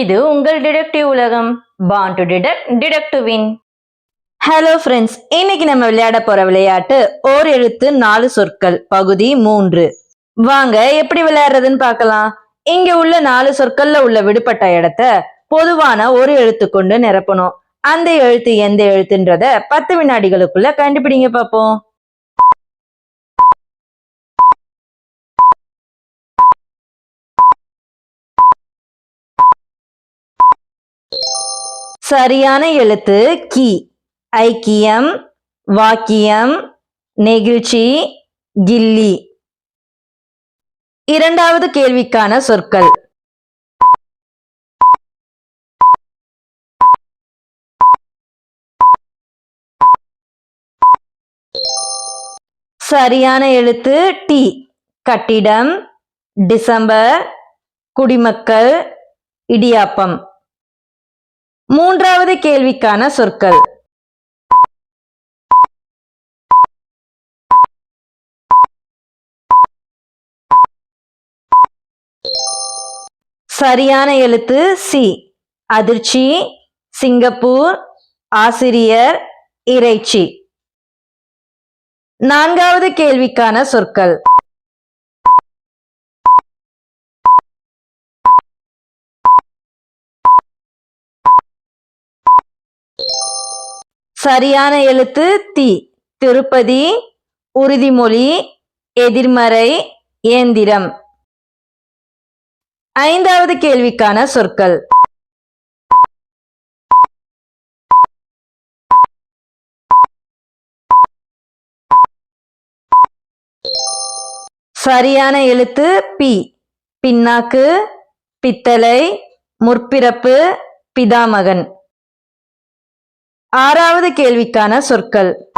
இது உங்கள் டிடெக்டிவ் உலகம். Born to detect detective win hello friends இன்னைக்கு நம்ம விளையாட போற விளையாட்டு ஓர் எழுத்து நாலு சொற்கள் பகுதி மூன்று. வாங்க எப்படி விளையாடுறதுன்னு பார்க்கலாம். இங்க உள்ள நாலு சொற்கள்ல உள்ள விடுபட்ட இடத்த பொதுவான ஒரு எழுத்து கொண்டு நிரப்பணும். அந்த எழுத்து எந்த எழுத்துன்றத பத்து வினாடிகளுக்குள்ள கண்டுபிடிங்க பார்ப்போம். சரியான எழுத்து கி. ஐக்கியம் வாக்கியம் நெகிழ்ச்சி கில்லி. இரண்டாவது கேள்விக்கான சொற்கள். சரியான எழுத்து டி. கட்டிடம் டிசம்பர் குடிமக்கள் இடியாப்பம். மூன்றாவது கேள்விக்கான சொற்கள். சரியான எழுத்து சி. அதிர்ச்சி சிங்கப்பூர் ஆசிரியர் இறைச்சி. நான்காவது கேள்விக்கான சொற்கள். சரியான எழுத்து தி. திருப்பதி உறுதிமொழி எதிர்மறை இயந்திரம். ஐந்தாவது கேள்விக்கான சொற்கள். சரியான எழுத்து பி. பின்னாக்கு பித்தளை முற்பிறப்பு பிதாமகன். ஆறாவது கேள்விக்கான சொற்கள்.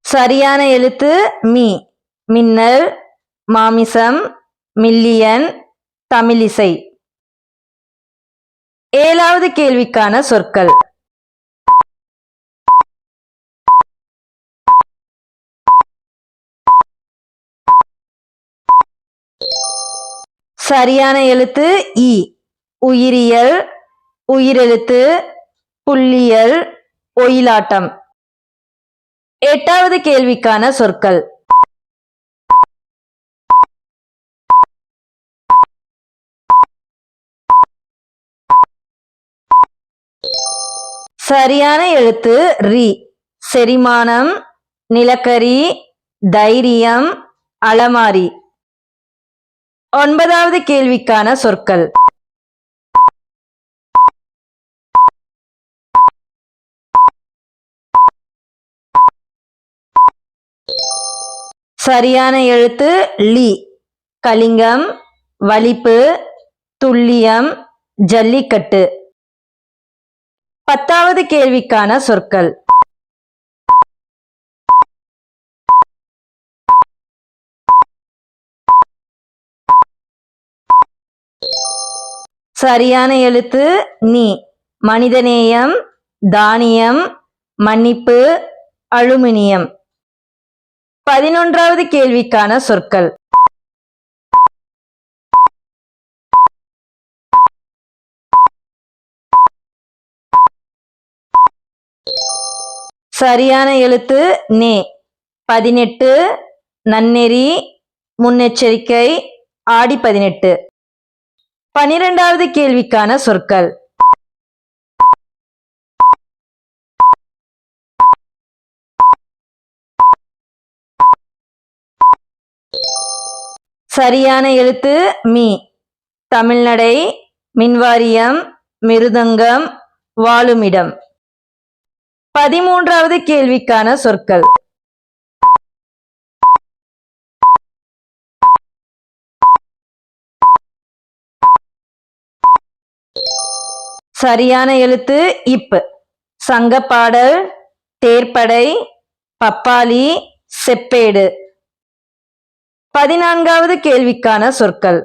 சரியான எழுத்து மீ. மின்னல் மாமிசம் மில்லியன் தமிழிசை. ஏழாவது கேள்விக்கான சொற்கள். சரியான எழுத்து இ. உயிரியல் உயிரெழுத்து புள்ளியல் ஒயிலாட்டம். எட்டாவது கேள்விக்கான சொற்கள். சரியான எழுத்து ரி. செரிமானம் நிலக்கரி தைரியம் அலமாரி. ஒன்பதாவது கேள்விக்கான சொற்கள். சரியான எழுத்து லி. கலிங்கம் வலிப்பு துல்லியம் ஜல்லிக்கட்டு. பத்தாவது கேள்விக்கான சொற்கள். சரியான எழுத்து நீ. மனிதநேயம் தானியம் மன்னிப்பு அலுமினியம். பதினொன்றாவது கேள்விக்கான சொற்கள். சரியான எழுத்து நே. பதினெட்டு நன்னெறி முன்னெச்சரிக்கை ஆடி பதினெட்டு. பனிரெண்டாவது கேள்விக்கான சொற்கள். சரியான எழுத்து மீ. தமிழ்நடை மின்வாரியம் மிருதங்கம் வாழுமிடம். பதிமூன்றாவது கேள்விக்கான சொற்கள். சரியான எழுத்து இப். சங்கப்பாடல் தேர்ப்படை பப்பாளி செப்பேடு. பதினான்காவது கேள்விக்கான சொற்கள்.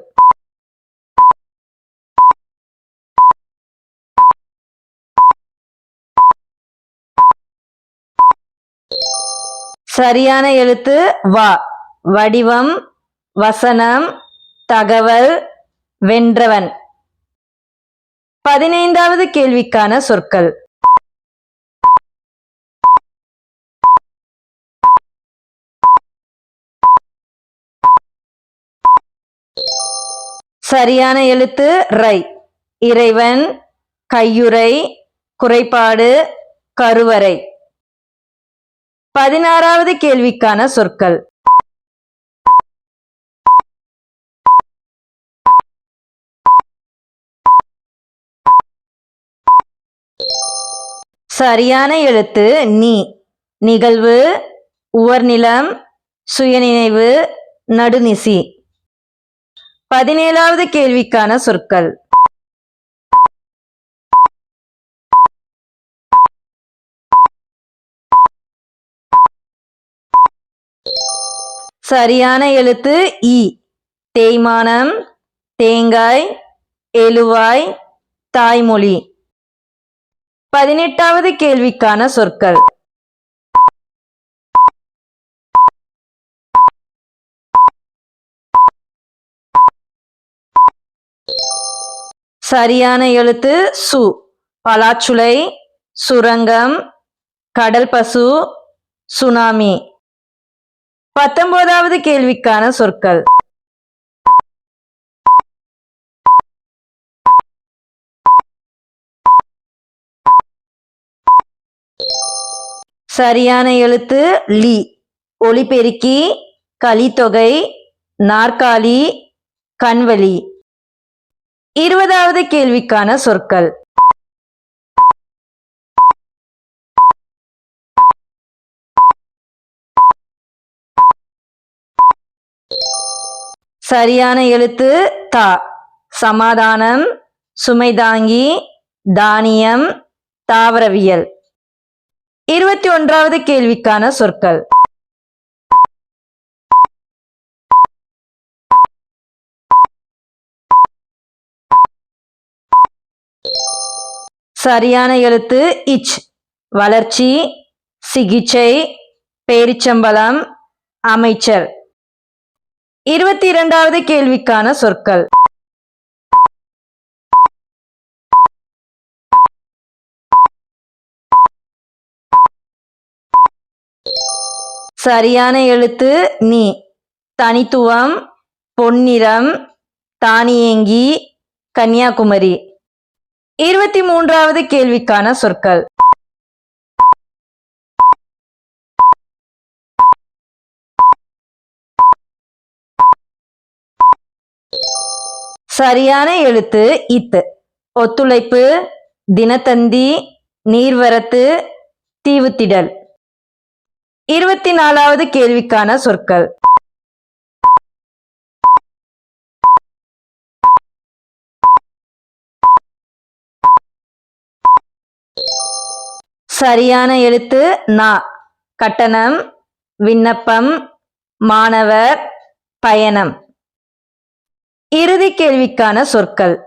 சரியான எழுத்து வா. வடிவம் வசனம் தகவல் வென்றவன். பதினைந்தாவது கேள்விக்கான சொற்கள். சரியான எழுத்து ரை. இறைவன் கையுறை குறைபாடு கருவறை. பதினாறாவது கேள்விக்கான சொற்கள். சரியான எழுத்து நீ. நிகழ்வு உவர்நிலம் சுயநினைவு நடுநிசி. பதினேழாவது கேள்விக்கான சொற்கள். சரியான எழுத்து இ. தேய்மானம் தேங்காய் எழுவாய் தாய்மொழி. பதினெட்டாவது கேள்விக்கான சொற்கள். சரியான எழுத்து சு. பலாச்சுளை சுரங்கம் கடல் பசு சுனாமி. பத்தொன்பதாவது கேள்விக்கான சொற்கள். சரியான எழுத்து லி. ஒளிபெருக்கி கலித்தொகை நாற்காலி கண்வழி. இருபதாவது கேள்விக்கான சொற்கள். சரியான எழுத்து த. சமாதானம் சுமைதாங்கி தானியம் தாவரவியல். இருபத்தி ஒன்றாவது கேள்விக்கான சொற்கள். சரியான எழுத்து இச். வளர்ச்சி சிகிச்சை பேரிச்சம்பளம் அமைச்சர் இருபத்தி இரண்டாவது கேள்விக்கான சொற்கள். சரியான எழுத்து நீ. தனித்துவம் பொன்னிறம் தானியங்கி கன்னியாகுமரி. இருபத்தி மூன்றாவது கேள்விக்கான சொற்கள். சரியான எழுத்து இத்து. ஒத்துழைப்பு தினத்தந்தி நீர்வரத்து தீவுத்திடல். இருபத்தி நாலாவது கேள்விக்கான சொற்கள். சரியான எழுத்து நா. கட்டணம் விண்ணப்பம் மாணவர் பயணம். இறுதி கேள்விக்கான சொற்கள்.